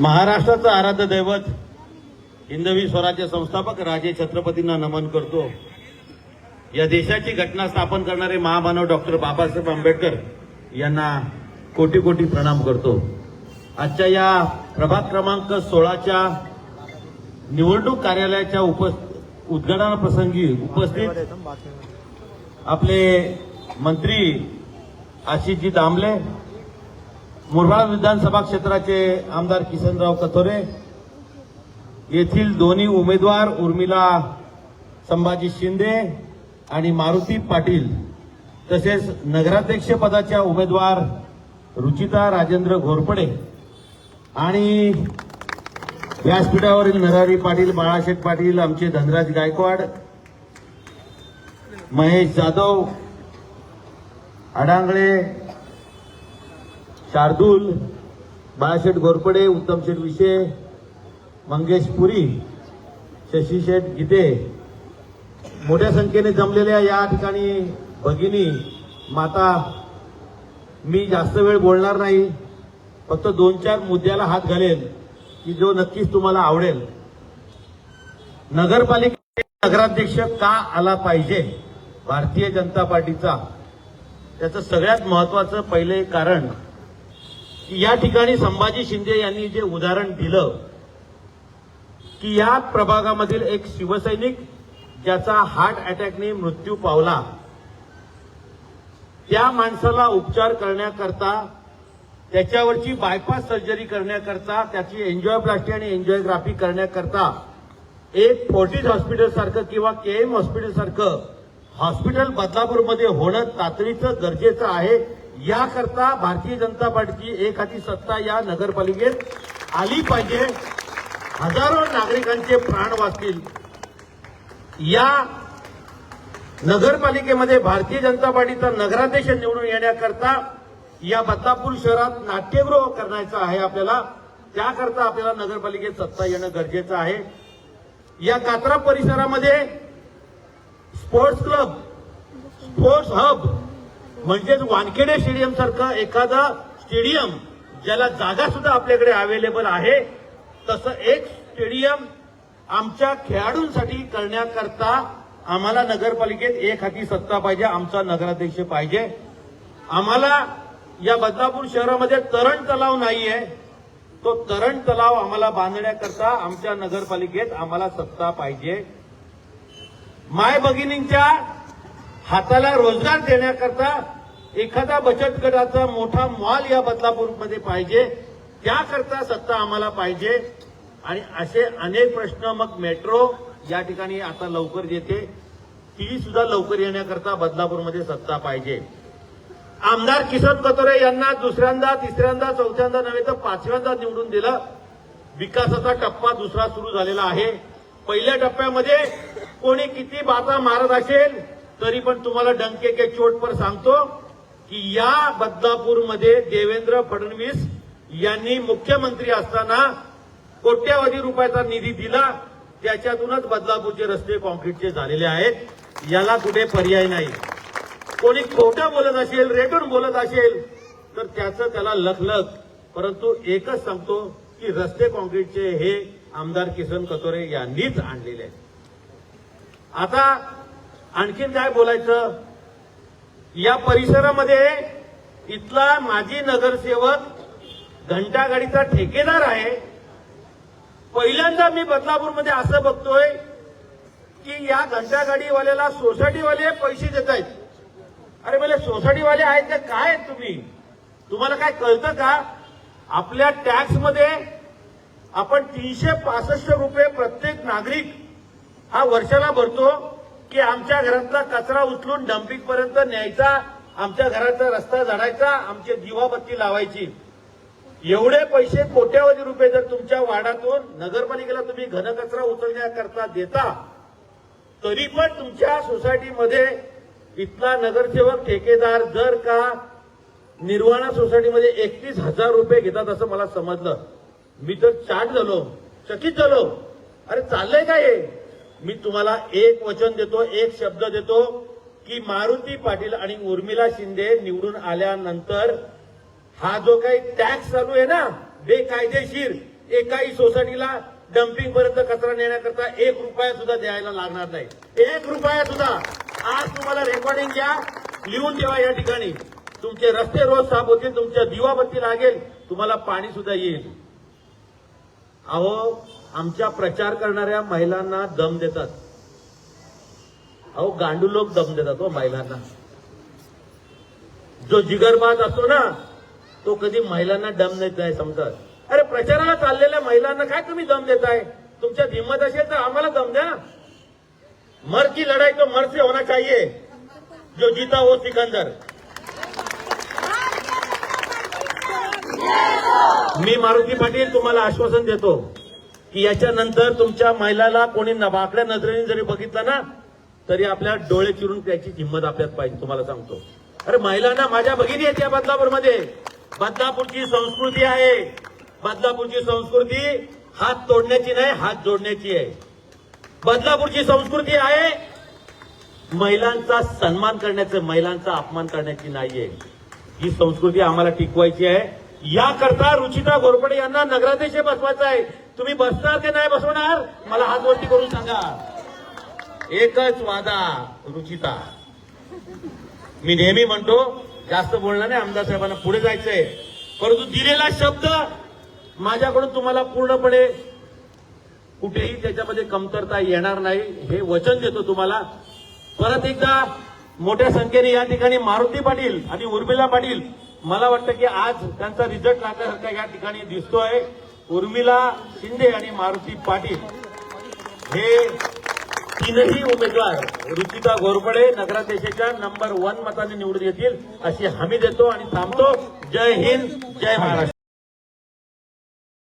महाराष्ट्राचं आराध्य दैवत हिंदवी स्वराज्य संस्थापक राजे छत्रपतींना नमन करतो. या देशाची घटना स्थापन करणारे महामानव डॉक्टर बाबासाहेब आंबेडकर यांना कोटी कोटी प्रणाम करतो. आजच्या या प्रभाग क्रमांक सोळाच्या निवडणूक कार्यालयाच्या उप उद्घाटनाप्रसंगी उपस्थित आपले मंत्री आशिषजी दामले मुरबाड विधानसभा क्षेत्राचे आमदार किसनराव कथोरे येथील दोन्ही उमेदवार उर्मिला संभाजी शिंदे आणि मारुती पाटील तसेच नगराध्यक्ष पदाच्या उमेदवार रुचिता राजेंद्र घोरपडे आणि व्यासपीठावरील नरारी पाटील बाळाशेठ पाटील आमचे धनराज गायकवाड महेश जाधव अडांगळे शार्दूल बाळाशेठ घोरपडे उत्तमशेठ विषे मंगेश पुरी शशीशेठ गीते. मोठ्या संख्येने जमलेल्या या ठिकाणी भगिनी माता मी जास्त वेळ बोलणार नाही. फक्त दोन चार मुद्द्याला हात घालेल की जो नक्कीच तुम्हाला आवडेल. नगरपालिका नगराध्यक्ष का आला पाहिजे? भारतीय जनता पार्टीचा. त्याचं सगळ्यात महत्वाचं पहिले कारण या ठिकाणी संभाजी शिंदे यांनी जे उदाहरण दिलं की या प्रभागामधील एक शिवसैनिक ज्याचा हार्ट अटॅकने मृत्यू पावला त्या माणसाला उपचार करण्याकरता त्याच्यावरची बायपास सर्जरी करण्याकरता त्याची एन्जॉयप्लास्टी आणि एन्जॉयग्राफी करण्याकरता एक फोर्टीज हॉस्पिटल सारखं किंवा के एम हॉस्पिटल सारखं हॉस्पिटल बदलापूरमध्ये होणं तातडीचं गरजेचं आहे. याकरता भारतीय जनता पार्टीची एक हाती सत्ता या नगरपालिकेत आली पाहिजे. हजारो नागरिकांचे प्राण वाचतील. या नगरपालिकेमध्ये भारतीय जनता पार्टीचा नगराध्यक्ष निवडून येण्याकरता या बदलापूर शहरात नाट्यगृह करण्याचं आहे आपल्याला. त्याकरता आपल्याला नगरपालिकेत सत्ता येणं गरजेचं आहे. या कात्रा परिसरामध्ये स्पोर्ट्स क्लब स्पोर्ट्स हब म्हणजेच वानखेडे स्टेडियम सारखं एखादं स्टेडियम ज्याला जागा सुद्धा आपल्याकडे अवेलेबल आहे तसं एक स्टेडियम आमच्या खेळाडूंसाठी करण्याकरता आम्हाला नगरपालिकेत एक हाती सत्ता पाहिजे आमचा नगराध्यक्ष पाहिजे. आम्हाला या बदलापूर शहरामध्ये तरण तलाव नाहीये. तो तरण तलाव आम्हाला बांधण्याकरता आमच्या नगरपालिकेत आम्हाला सत्ता पाहिजे. माय भगिनींच्या हाताला रोजगार देण्याकरता एखादा बचत गटाचा मोठा मॉल या बदलापूरमध्ये पाहिजे त्याकरता सत्ता आम्हाला पाहिजे. आणि असे अनेक प्रश्न मग मेट्रो या ठिकाणी आता लवकर येते. ती सुद्धा लवकर येण्याकरता बदलापूरमध्ये सत्ता पाहिजे. आमदार किसन कतोरे यांना दुसऱ्यांदा तिसऱ्यांदा चौथ्यांदा नव्हे तर पाचव्यांदा निवडून दिलं. विकासाचा टप्पा दुसरा सुरू झालेला आहे. पहिल्या टप्प्यामध्ये कोणी किती बाता मारत असेल तरी पण तुम्हाला डंके के चोट पर सांगतो की या बदलापूरमध्ये देवेंद्र फडणवीस यांनी मुख्यमंत्री असताना कोट्यावधी रुपयाचा निधी दिला. त्याच्यातूनच बदलापूरचे रस्ते कॉन्क्रीटचे झालेले आहेत. याला कुठे पर्याय नाही. कोणी खोटं बोलत असेल रेटून बोलत असेल तर त्याचं त्याला लखलख. परंतु एकच सांगतो की रस्ते कॉन्क्रीटचे हे आमदार किसन कतोरे यांनीच आणलेले आहेत. आता आणखीन काय बोलायचं? या परिसरामध्ये इथला माजी नगरसेवक घंटागाडीचा ठेकेदार आहे. पहिल्यांदा मी बदलापूरमध्ये असं बघतोय की या घंटागाडीवाल्याला सोसायटीवाले पैसे देत आहेत अरे म्हणजे सोसायटीवाले आहेत ते काय आहेत तुम्ही? तुम्हाला काय कळतं का? आपल्या टॅक्समध्ये आपण तीनशे पासष्ट रुपये प्रत्येक नागरिक हा वर्षाला भरतो. की आमच्या घरातला कचरा उचलून डम्पिंग पर्यंत न्यायचा आमच्या घराचा रस्ता झाडायचा आमची जीवाबत्ती लावायची. एवढे पैसे कोट्यावधी रुपये जर तुमच्या वाडातून नगरपालिकेला तुम्ही घनकचरा उचलण्याकरता देता तरी पण तुमच्या सोसायटीमध्ये इथला नगरसेवक ठेकेदार जर का निर्वाणा सोसायटीमध्ये एकतीस हजार रुपये घेतात असं मला समजलं. मी तर चाट झालो चकित झालो. अरे चाललंय काय हे? मी तुम्हाला एक वचन देतो एक शब्द देतो की मारुती पाटील आणि उर्मिला शिंदे निवडून आल्यानंतर हा जो काही टॅक्स चालू आहे ना बेकायदेशीर एकाही सोसायटीला डम्पिंग पर्यंत कचरा नेण्याकरता एक रुपया सुद्धा द्यायला लागणार नाही. एक रुपया सुद्धा. आज तुम्हाला रेकॉर्डिंग घ्या लिहून ठेवा या ठिकाणी. तुमचे रस्ते रोज साफ होतील तुमच्या दिवाबत्ती लागेल तुम्हाला पाणी सुद्धा येईल. अहो आमच्या प्रचार करणाऱ्या महिलांना दम देतात. अहो गांडू लोक दम देतात हो महिलांना. जो जिगरबाज असतो ना तो कधी महिलांना दम देत नाही समजत. अरे प्रचाराला चाललेल्या महिलांना काय तुम्ही दम देताय? तुमच्यात हिंमत असेल तर आम्हाला दम द्या मर की लढाई तो मर से होना चाहिए जो जीता वो सिकंदर. मी मारुती पाटील तुम्हाला आश्वासन देतो. की याच्यानंतर तुमच्या महिलाला कोणी नबाकड्या नजरेने जरी बघितलं ना तरी आपल्या डोळे चिरून त्याची हिंमत आपल्यात पाहिजे तुम्हाला सांगतो. अरे महिलांना माझ्या भगिनी आहेत या बदलापूरमध्ये. बदलापूरची संस्कृती आहे. बदलापूरची संस्कृती हात तोडण्याची नाही हात जोडण्याची आहे. बदलापूरची संस्कृती आहे महिलांचा सन्मान करण्याचं महिलांचा अपमान करण्याची नाहीये. ही संस्कृती आम्हाला टिकवायची आहे. याकरता रुचिता घोरपडे यांना नगराध्यक्ष बसवायचा आहे. तुम्ही बसणार की नाही बसवणार? मला हात वरती करून सांगा. एकच वादा रुचिता. मी नेहमी म्हणतो जास्त बोलणार नाही आमदार साहेबांना पुढे जायचंय. परंतु दिलेला शब्द माझ्याकडून तुम्हाला पूर्णपणे कुठेही त्याच्यामध्ये कमतरता येणार नाही हे वचन देतो तुम्हाला. परत एकदा मोठ्या संख्येने या ठिकाणी मारुती पाटील आणि उर्मिला पाटील मला वाटतं की आज त्यांचा रिझल्ट लागल्यासारखा या ठिकाणी दिसतोय. उर्मिला शिंदे आणि मारुती पाटील हे तीनही उमेदवार रुचिता घोरपडे नगराध्यक्षाच्या नंबर वन मताने निवडून येतील अशी हमी देतो आणि थांबतो. जय हिंद जय महाराष्ट्र.